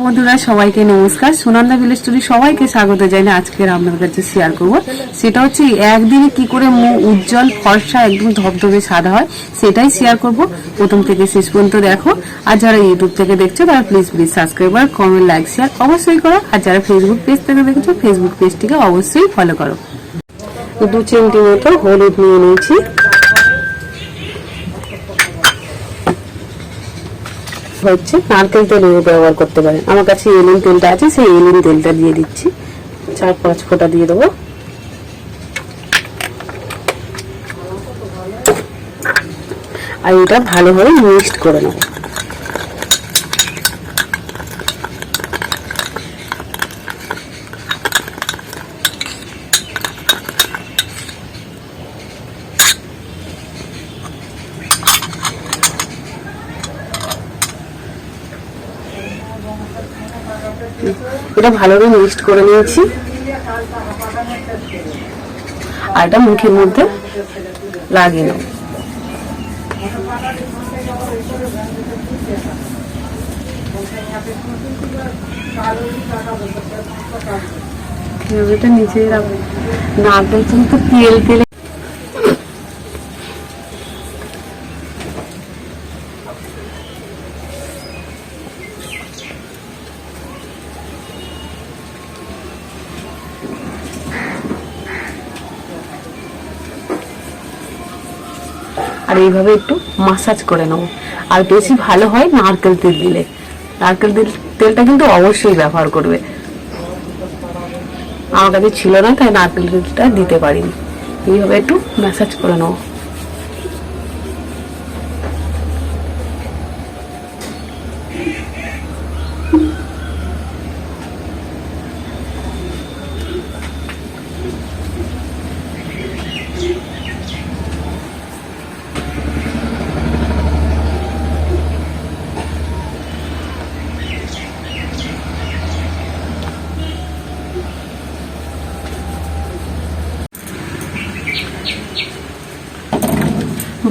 বন্ধুরা, সবাইকে নমস্কার। সুনন্দা ভিলেজ স্টোরি সবাইকে স্বাগত জানাই আজকের আপনার কাছে শেয়ার করব। সেটা হচ্ছে একদিনে কি করে মুখ উজ্জ্বল ফর্সা একদম ধবধবে সাদা হয়, সেটাই শেয়ার করব। প্রথম থেকে শেষ পর্যন্ত দেখো। আর যারা ইউটিউব থেকে দেখছ, তারা প্লিজ প্লিজ সাবস্ক্রাইব আর কমেন্ট লাইক শেয়ার অবশ্যই করো। আর যারা ফেসবুক পেজ থেকে দেখছ ফেসবুক পেজটিকে অবশ্যই ফলো করো। দু চিমটি মতো হলুদ নিয়ে নিয়েছি। হচ্ছে নারকেল তেল ব্যবহার করতে পারেন আমার কাছে এলিন তেলটা আছে, সেই এলিন তেলটা দিয়ে দিচ্ছি। চার, পাঁচ ফোঁটা দিয়ে দেবো। আর এটা ভালোভাবে মিক্সড করে নেব। এটা ভালোভাবে মিক্সড করে নিয়েছি। আর এটা মুখের মধ্যে লাগিয়ে নেব। এটা নিচে রাখব। নারকেল কিন্তু তেল তেলে আর এইভাবে একটু মাসাজ করে নেব। আর বেশি ভালো হয় নারকেল তেল দিলে। নারকেল তেল, তেলটা কিন্তু অবশ্যই ব্যবহার করবে। আমার কাছে ছিল না, তাই নারকেল তেলটা দিতে পারিনি। এইভাবে একটু ম্যাসাজ করে নেব।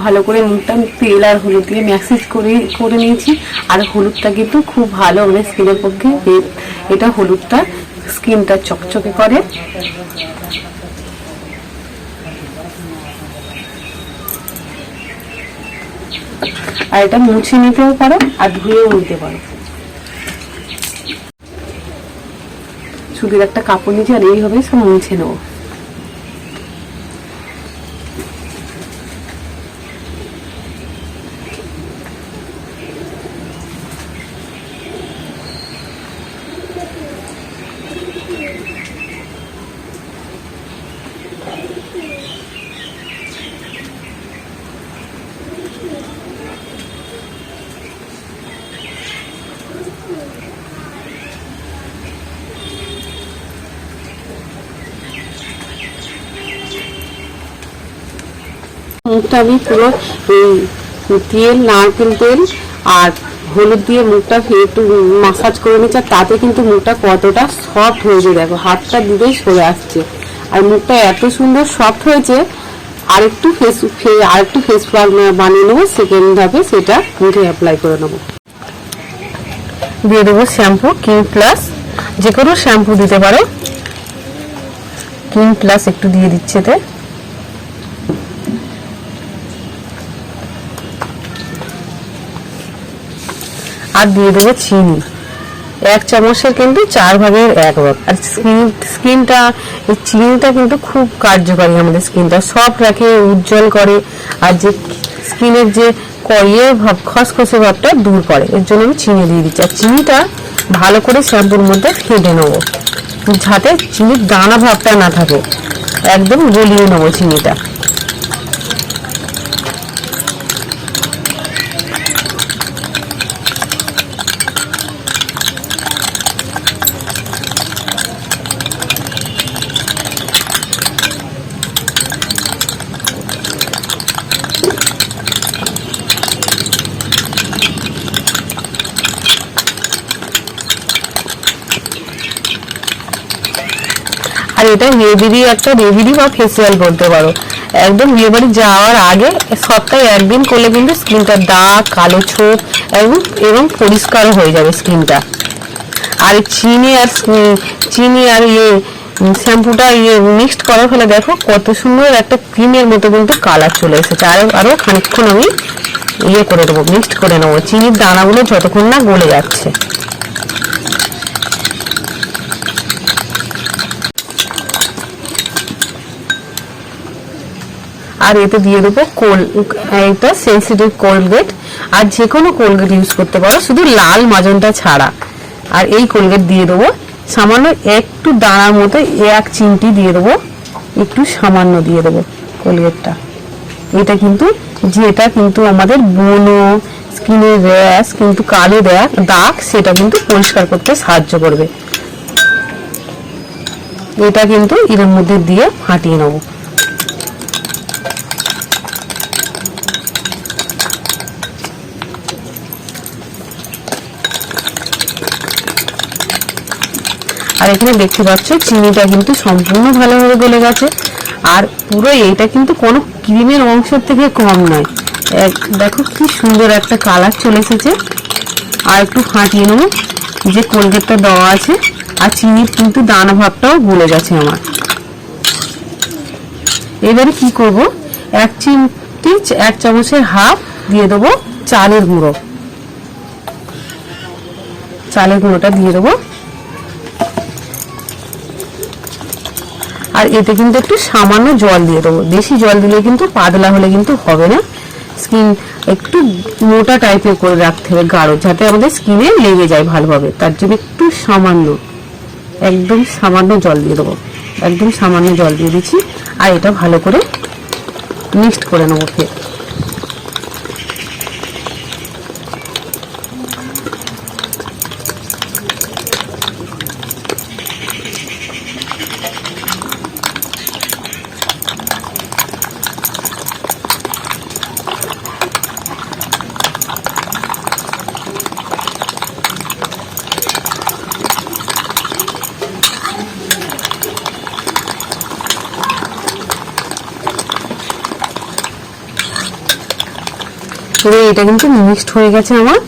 ভালো করে আমি তেল আর হলুদ দিয়ে ম্যাসেজ করে করে নিয়েছি। আর হলুদটা কিন্তু খুব ভালো আমাদের স্কিনের পক্ষে। এটা হলুদটা স্কিনটা চকচকে করে। আর এটা মুছে নিতেও পারো আর ধুয়েও নিতে পারো। সুতির একটা কাপড় নিচে আর এইভাবে সব মুছে নেব। মুখটা আমি পুরো তেল, নারকেল তেল আর হলুদ দিয়ে মুখটা একটু মাসাজ করে নিচ্ছে, আর তাতে কিন্তু মুখটা কতটা সফট হয়েছে দেখো, হাতটা দিতেই সরে আসছে। আর মুখটা এত সুন্দর সফট হয়েছে আর একটু ফেস আরেকটু ফেস প্যাক বানিয়ে নেব সেকেন্ড ধাপে সেটা মুখে অ্যাপ্লাই করে নেব। দিয়ে দেবো শ্যাম্পু কিং প্লাস যে কোনো শ্যাম্পু দিতে পারো। কিং প্লাস একটু দিয়ে দিচ্ছে এতে। আর দিয়ে দেবো চিনি। এক চামচের কিন্তু চার ভাগের এক ভাগ আর স্কিন স্কিনটা এই চিনিটা কিন্তু খুব কার্যকরী আমাদের স্কিনটা সফট রাখে, উজ্জ্বল করে। আর যে স্কিনের যে কয়ে ভাব, খসখসে ভাবটা দূর করে। এর জন্য আমি চিনি দিয়ে দিচ্ছি। আর চিনিটা ভালো করে শ্যাম্পুর মধ্যে ফেটে নেব। যাতে চিনির দানা ভাবটা না থাকে। একদম গলিয়ে নেব চিনিটা। আর এটা রেভিডি একটা রেভিডি বা ফেসিয়াল করতে পারো। একদম বিয়ে বাড়ি যাওয়ার আগে সপ্তাহে একদিন করলে কিন্তু স্কিনটা দাগ কালো ছোপ এবং এবং পরিষ্কার হয়ে যাবে স্কিনটা। আর চিনি আর চিনি আর ইয়ে শ্যাম্পুটা ইয়ে মিক্সড করার ফলে দেখো কত সুন্দর একটা ক্রিমের মতো কিন্তু কালার চলে এসেছে। আরও আরও খানিকক্ষণ আমি ইয়ে করে দেবো মিক্সড করে নেব। চিনির দানাগুলো যতক্ষণ না গলে যাচ্ছে। আর এতে দিয়ে দেবো কোল একটা সেন্সিটিভ কোলগেট। আর যে কোনো কোলগেট ইউজ করতে পারো, শুধু লাল মাজনটা ছাড়া। আর এই কোলগেট দিয়ে দেবো, সামান্য একটু দানার মতো এক চিমটি দিয়ে দেবো, একটু সামান্য দিয়ে দেবো কোলগেটটা। এটা কিন্তু, যেটা কিন্তু আমাদের বনো স্কিনের র্যাশ কিন্তু কালো দাগ দাগ, সেটা কিন্তু পরিষ্কার করতে সাহায্য করবে। এটা কিন্তু এর মধ্যে দিয়ে ফাটিয়ে নেব। আর এখানে দেখতে পাচ্ছ, চিনিটা কিন্তু সম্পূর্ণ ভালোভাবে গলে গেছে। আর পুরো এইটা কিন্তু কোনো ক্রিমের অংশের থেকে কম নয়। দেখো কি সুন্দর একটা কালার চলে এসেছে। আর একটু ফাটিয়ে নেব। যে কোলগেটটা দেওয়া আছে, আর চিনির কিন্তু দানা ভাবটাও গলে গেছে আমার। এবারে কি করব? এক চিমটি, এক চামচের হাফ দিয়ে দেবো চালের গুঁড়ো। চালের গুঁড়োটা দিয়ে দেবো। আর এতে কিন্তু একটু সামান্য জল দিয়ে দেবো। বেশি জল দিলে কিন্তু পাতলা হলে কিন্তু হবে না। স্কিন একটু মোটা টাইপের করে রাখতে হবে গাঢ়, যাতে আমাদের স্কিনে লেগে যায় ভালোভাবে। তার জন্য একটু সামান্য, একদম সামান্য জল দিয়ে দেবো। একদম সামান্য জল দিয়ে দিচ্ছি। আর এটা ভালো করে মিক্সড করে নেব ফের পুরো এটা কিন্তু মিক্সড হয়ে গেছে আমার।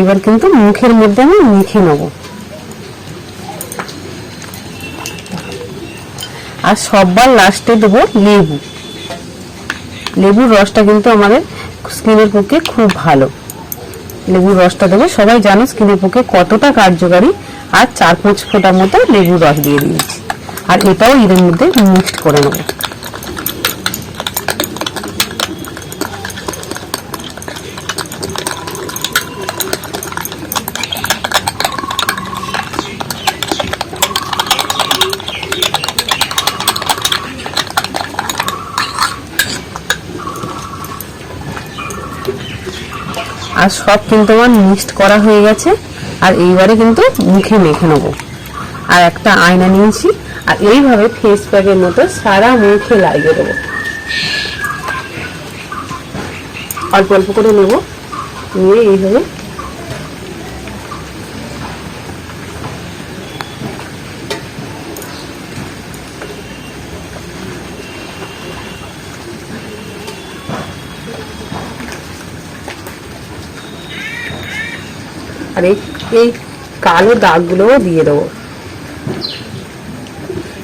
এবার কিন্তু মুখের মধ্যে আমি মেখে নেব। আর সববার লাস্টে দেবো লেবু। লেবুর রসটা কিন্তু আমাদের স্কিনের পক্ষে খুব ভালো। লেবুর রসটা দেবো। সবাই জানো স্কিনের পক্ষে কতটা কার্যকারী আর চার পাঁচ ফোঁটার মতো লেবুর রস দিয়ে দিয়েছি। আর এটাও এর মধ্যে মিক্সড করে নেব। আর সব কিন্তু আমার মিক্সড করা হয়ে গেছে। আর এইবারে কিন্তু মুখে মেখে নেব। আর একটা আয়না নিয়েছি। আর এইভাবে ফেস প্যাকের মতো সারা মুখে লাগিয়ে দেবো। অল্প অল্প করে নেব। নিয়ে এইভাবে আর এই কালো দাগগুলোও দিয়ে দেবো।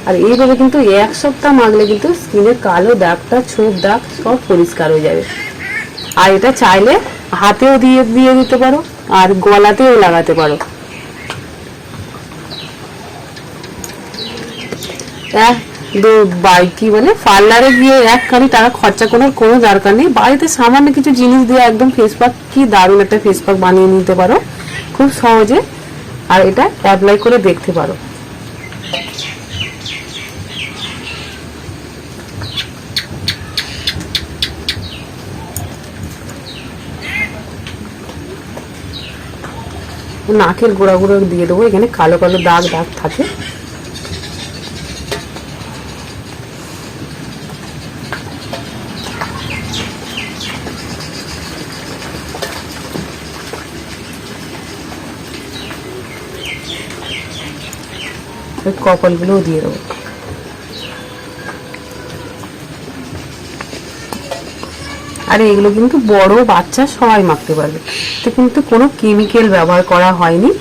আর এইভাবে কিন্তু এক সপ্তাহ মাগলে কিন্তু স্কিনের কালো দাগটা, ছোপ দাগ সব পরিষ্কার হয়ে যাবে। আর এটা চাইলে হাতেও দিয়ে দিয়ে দিতে পারো, আর গলাতেও লাগাতে পারো। কি বলে? পার্লারে গিয়ে এক কারি টাকা খরচা করার কোনো দরকার নেই। বাড়িতে সামান্য কিছু জিনিস দিয়ে একদম ফেস প্যাক কি দারুণ একটা ফেস প্যাক বানিয়ে নিতে পারো। খুব সহজে আর এটা অ্যাপ্লাই করে দেখতে পারো। নাকের গোড়া গোড়া দিয়ে দেবো, এখানে কালো কালো দাগ দাগ থাকে। ওই কপালগুলোও দিয়ে দেবো। আর, এগুলো কিন্তু বড় বাচ্চা সবাই মাখতে পারবে। তো কিন্তু কোনো কেমিক্যাল ব্যবহার করা হয়নি।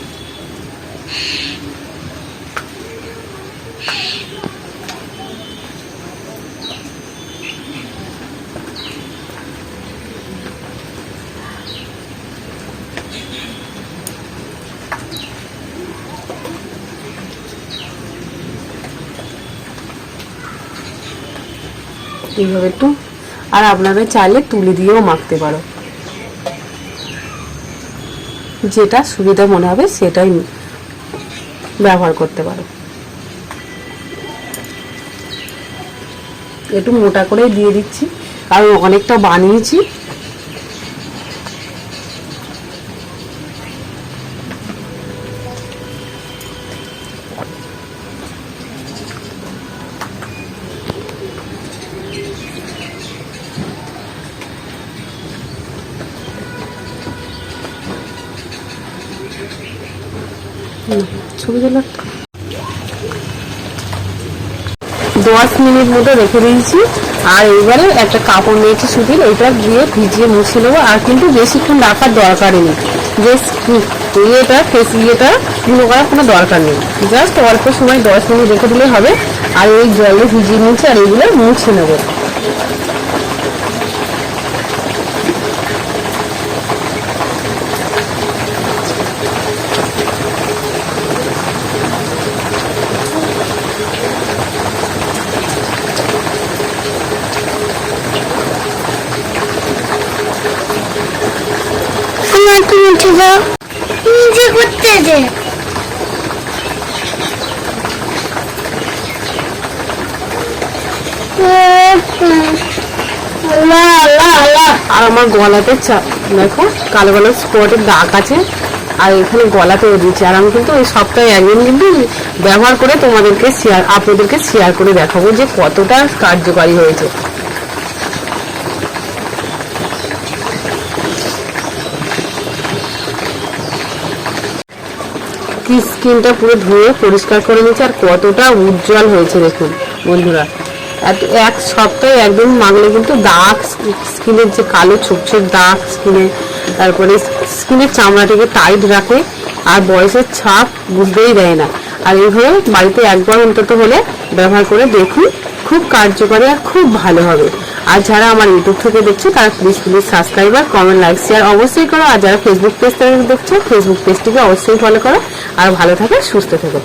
এইভাবে একটু আর আপনারা চাইলে তুলি দিয়েও মাখতে পারো। যেটা সুবিধা মনে হবে সেটাই ব্যবহার করতে পারো। একটু মোটা করেই দিয়ে দিচ্ছি। কারণ অনেকটা বানিয়েছি। দশ মিনিট মতো রেখে দিয়েছি। আর এইবারে একটা কাপড় নিয়েছি সুতির এটা দিয়ে ভিজিয়ে মুছে নেব। আর কিন্তু বেশিক্ষণ রাখার দরকারই নেই। যে ইয়েটা ফেস ইয়েটা গুলো করার কোনো দরকার নেই। জাস্ট অল্প সময় দশ মিনিট রেখে দিলে হবে। আর এই জলে ভিজিয়ে নিচ্ছি আর এইগুলো মুছে নেব। নিজে করতে দে। আর আমার গলাতে দেখো, কালো কালো স্পটের দাগ আছে, আর এখানে গলাতেও দিয়েছি। আর আমি কিন্তু ওই সপ্তাহে একদিন কিন্তু ব্যবহার করে তোমাদেরকে শেয়ার আপনাদেরকে শেয়ার করে দেখাবো যে কতটা কার্যকারী হয়েছে। কি স্কিনটা পুরো ধুয়ে পরিষ্কার করে নিয়েছে, আর কতটা উজ্জ্বল হয়েছে দেখুন বন্ধুরা। এত- এক সপ্তাহে একদম মাগলে কিন্তু দাগ স্কিনের যে কালো ছোপ ছোপ দাগ স্কিনে, তারপরে স্কিনের চামড়াটাকে টাইট রাখে, আর বয়সের ছাপ বুঝতেই দেয় না। আর এইভাবে বাড়িতে একবার অন্তত হলে ব্যবহার করে দেখুন, খুব কার্যকরী আর খুব ভালো হবে। আর যারা আমার ইউটিউব থেকে দেখছ, তারা please please subscriber comment like share অবশ্যই করো। আর যারা ফেসবুক পেজ থেকে দেখছ ফেসবুক পেজটিকে অবশ্যই ফলো করো। আর ভালো থাকো, সুস্থ থেকো।